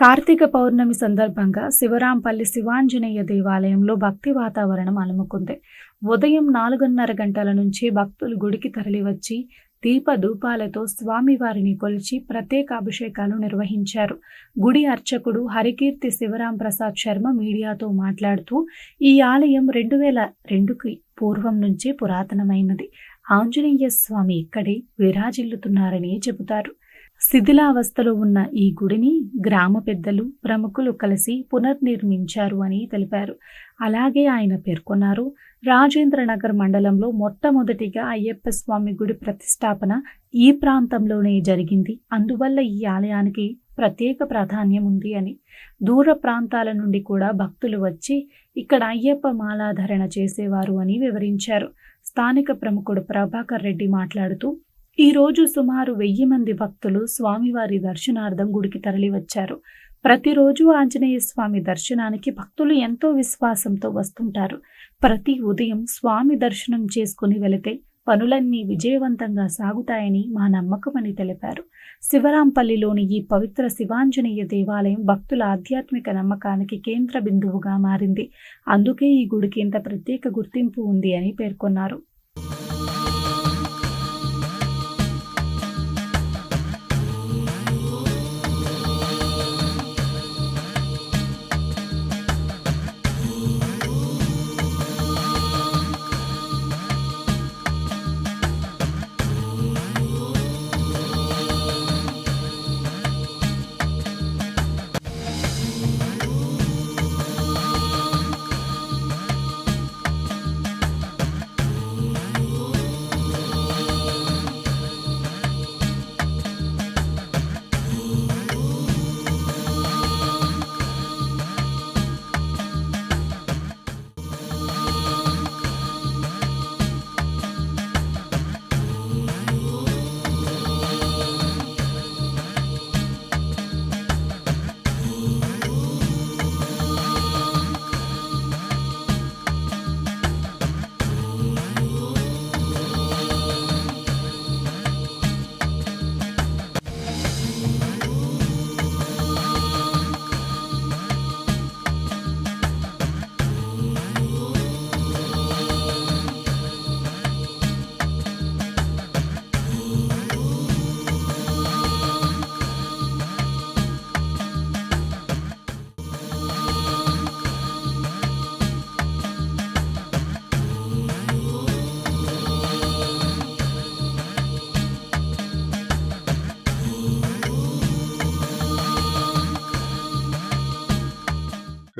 కార్తీక పౌర్ణమి సందర్భంగా శివరాంపల్లి శివాంజనేయ దేవాలయంలో భక్తి వాతావరణం అలుముకుంది. ఉదయం నాలుగున్నర గంటల నుంచి భక్తులు గుడికి తరలివచ్చి దీప ధూపాలతో స్వామివారిని కొలిచి ప్రత్యేక అభిషేకాలు నిర్వహించారు. గుడి అర్చకుడు హరికీర్తి శివరాం ప్రసాద్ శర్మ మీడియాతో మాట్లాడుతూ ఈ ఆలయం రెండు వేల రెండుకి పూర్వం నుంచే పురాతనమైనది. ఆంజనేయ స్వామి ఇక్కడే విరాజిల్లుతున్నారని చెబుతారు. శిథిలావస్థలో ఉన్న ఈ గుడిని గ్రామ పెద్దలు ప్రముఖులు కలిసి పునర్నిర్మించారు అని తెలిపారు. అలాగే ఆయన పేర్కొన్నారు రాజేంద్రనగర్ మండలంలో మొట్టమొదటిగా అయ్యప్ప స్వామి గుడి ప్రతిష్టాపన ఈ ప్రాంతంలోనే జరిగింది. అందువల్ల ఈ ఆలయానికి ప్రత్యేక ప్రాధాన్యం ఉంది అని. దూర ప్రాంతాల నుండి కూడా భక్తులు వచ్చి ఇక్కడ అయ్యప్ప మాలాధరణ చేసేవారు అని వివరించారు. స్థానిక ప్రముఖుడు ప్రభాకర్ రెడ్డి మాట్లాడుతూ ఈ రోజు సుమారు వెయ్యి మంది భక్తులు స్వామివారి దర్శనార్థం గుడికి తరలివచ్చారు. ప్రతిరోజు ఆంజనేయ స్వామి దర్శనానికి భక్తులు ఎంతో విశ్వాసంతో వస్తుంటారు. ప్రతి ఉదయం స్వామి దర్శనం చేసుకుని వెళితే పనులన్నీ విజయవంతంగా సాగుతాయని మా నమ్మకమని తెలిపారు. శివరాంపల్లిలోని ఈ పవిత్ర శివాంజనేయ దేవాలయం భక్తుల ఆధ్యాత్మిక నమ్మకానికి కేంద్ర బిందువుగా మారింది. అందుకే ఈ గుడికి ఇంత ప్రత్యేక గుర్తింపు ఉంది అని పేర్కొన్నారు.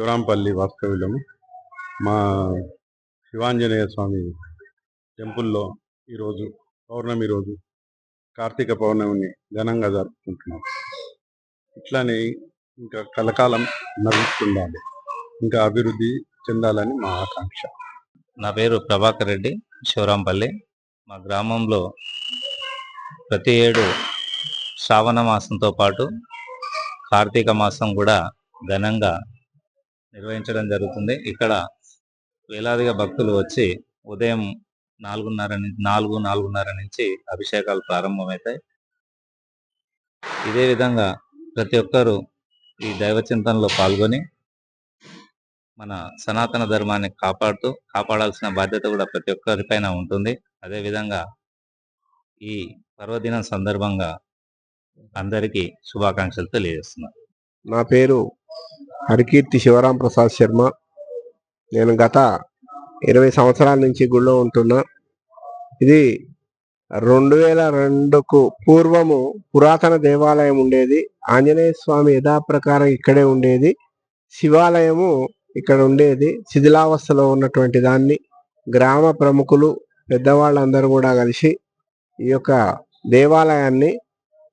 శివరాంపల్లి వాస్తవ్యులము మా శివాంజనేయ స్వామి టెంపుల్లో ఈరోజు పౌర్ణమి రోజు కార్తీక పౌర్ణమిని ఘనంగా జరుపుకుంటున్నాం. ఇట్లానే ఇంకా కలకాలం నడుస్తుండాలి. ఇంకా అభివృద్ధి చెందాలని మా ఆకాంక్ష. నా పేరు ప్రభాకర్ రెడ్డి శివరాంపల్లి. మా గ్రామంలో ప్రతి ఏడు శ్రావణ మాసంతో పాటు కార్తీక మాసం కూడా ఘనంగా నిర్వహించడం జరుగుతుంది. ఇక్కడ వేలాదిగా భక్తులు వచ్చి ఉదయం నాలుగున్నర నాలుగు నాలుగున్నర నుంచి అభిషేకాలు ప్రారంభమవుతాయి. ఇదే విధంగా ప్రతి ఒక్కరూ ఈ దైవ చింతనలో పాల్గొని మన సనాతన ధర్మాన్ని కాపాడుతూ కాపాడాల్సిన బాధ్యత కూడా ప్రతి ఒక్కరిపైన ఉంటుంది. అదేవిధంగా ఈ పర్వదినం సందర్భంగా అందరికీ శుభాకాంక్షలు తెలియజేస్తున్నారు నా పేరు హరికీర్తి శివరాం ప్రసాద్ శర్మ. నేను గత ఇరవై సంవత్సరాల నుంచి గుళ్ళో ఉంటున్నా. ఇది రెండు వేల రెండుకు పూర్వము పురాతన దేవాలయం ఉండేది. ఆంజనేయ స్వామి యథాప్రకారం ఇక్కడే ఉండేది. శివాలయము ఇక్కడ ఉండేది. శిథిలావస్థలో ఉన్నటువంటి దాన్ని గ్రామ ప్రముఖులు పెద్దవాళ్ళందరూ కూడా కలిసి ఈ యొక్క దేవాలయాన్ని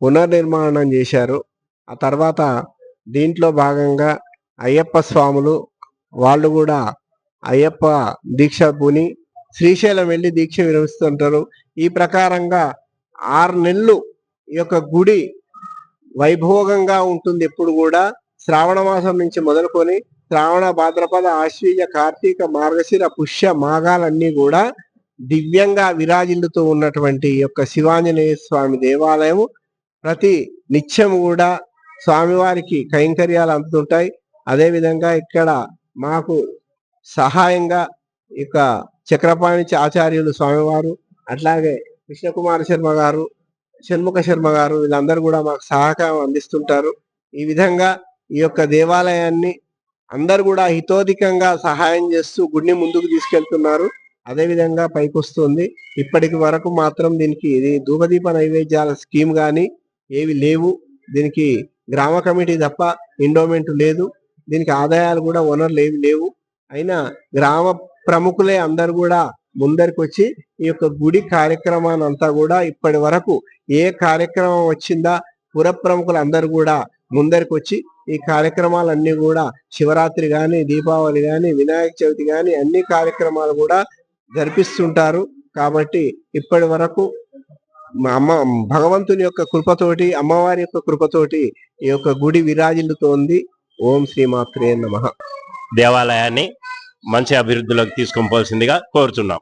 పునర్నిర్మాణం చేశారు. ఆ తర్వాత దీంట్లో భాగంగా అయ్యప్ప స్వాములు వాళ్ళు కూడా అయ్యప్ప దీక్ష పూని శ్రీశైలం వెళ్ళి దీక్ష విరమిస్తుంటారు ఈ ప్రకారంగా ఆరు నెలలు ఈ యొక్క గుడి వైభోగంగా ఉంటుంది ఎప్పుడు కూడా. శ్రావణ మాసం నుంచి మొదలుకొని శ్రావణ భాద్రపద ఆశ్వీయ కార్తీక మార్గశిర పుష్య మాఘాలన్నీ కూడా దివ్యంగా విరాజిల్లుతూ ఉన్నటువంటి ఈ యొక్క శివాంజనేయ స్వామి దేవాలయము. ప్రతి నిత్యం కూడా స్వామివారికి కైంకర్యాలు అందుతుంటాయి. అదేవిధంగా ఇక్కడ మాకు సహాయంగా ఇక చక్రపాణి ఆచార్యులు స్వామివారు అట్లాగే కృష్ణకుమార శర్మ గారు షణ్ముఖ శర్మ గారు వీళ్ళందరూ కూడా మాకు సహకారం అందిస్తుంటారు. ఈ విధంగా ఈ యొక్క దేవాలయాన్ని అందరు కూడా హితోధికంగా సహాయం చేస్తూ గుడిని ముందుకు తీసుకెళ్తున్నారు. అదేవిధంగా పైకొస్తుంది. ఇప్పటికి వరకు మాత్రం దీనికి ఇది ధూపదీప నైవేద్యాల స్కీమ్ కానీ ఏవి లేవు. దీనికి గ్రామ కమిటీ తప్ప ఎండోమెంట్ లేదు. దీనికి ఆదాయాలు కూడా వనరులు ఏమి లేవు. అయినా గ్రామ ప్రముఖులే అందరు కూడా ముందరికి వచ్చి ఈ యొక్క గుడి కార్యక్రమాన్ని అంతా కూడా ఇప్పటి వరకు ఏ కార్యక్రమం వచ్చిందా పుర ప్రముఖులు అందరు కూడా ముందరికి వచ్చి ఈ కార్యక్రమాలన్నీ కూడా శివరాత్రి కానీ దీపావళి కానీ వినాయక చవితి కానీ అన్ని కార్యక్రమాలు కూడా జరిపిస్తుంటారు. కాబట్టి ఇప్పటి వరకు అమ్మ భగవంతుని యొక్క కృపతోటి అమ్మవారి యొక్క కృపతోటి ఈ యొక్క గుడి విరాజిల్లుతోంది. ఓం శ్రీమాత్రే నమ. దేవాలయాన్ని మంచి అభివృద్ధిలోకి తీసుకొని పోవాల్సిందిగా కోరుతున్నాం